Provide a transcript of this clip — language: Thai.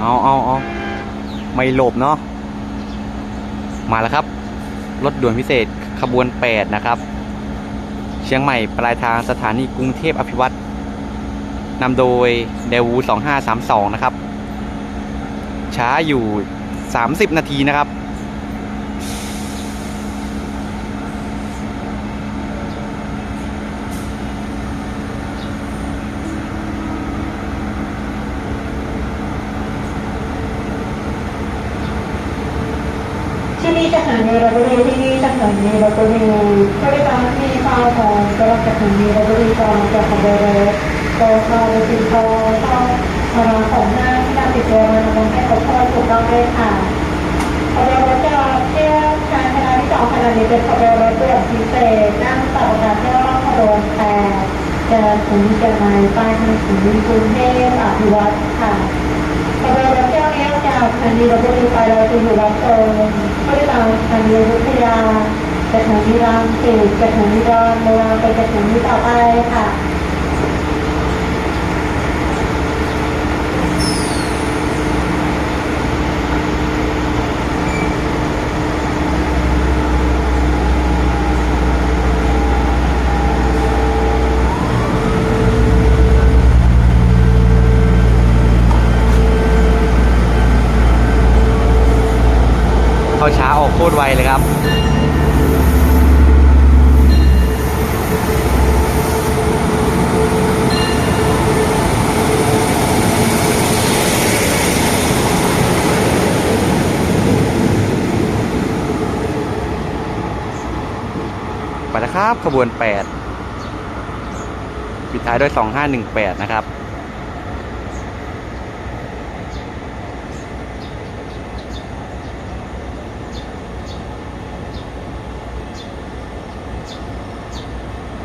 เอาเอาเอาไม่หลบเนาะมาแล้วครับ รถด่วนพิเศษขบวน 8 นะครับ เชียงใหม่ปลายทางสถานีกรุงเทพอภิวัตรนำโดยเดวู 2532 นะครับ ช้าอยู่ 30 นาทีนะครับ ที่นี่สถาเนีรถบุรีที่นี่สถาเนีรถบุรีบริการที่เข้าของสำหรับสถาเนีรถบุรีกองจากขบวนรถโตเข้าไปถึงพอเข้าพลังของหน้าที่นำติดตัวมาทำให้ครบถ้วนถูกต้องด้วยค่ะขบวนรถจะเที่ยวชานคณะที่สองขณะนี้เป็นขบวนรถด่วนพิเศษนั่งต่อการเที่ยวรอบขบวนแปดจะถึงเชียงใหม่ไปทางถึงกรุงเทพอภิวัตรค่ะขบวนรถเที่ยวนี้จากสถานีรถบุรีไปเราจะอยู่รับตรง เอาธัญวุฒิยากระถางนิรันดร์เกตกระถางนิรันดร์โมราไปกระถางนิดเอาไปค่ะ ช้าออกโคตรไวเลยครับไปแล้วครับขบวน 8 ปิดท้ายด้วย 2518 นะครับ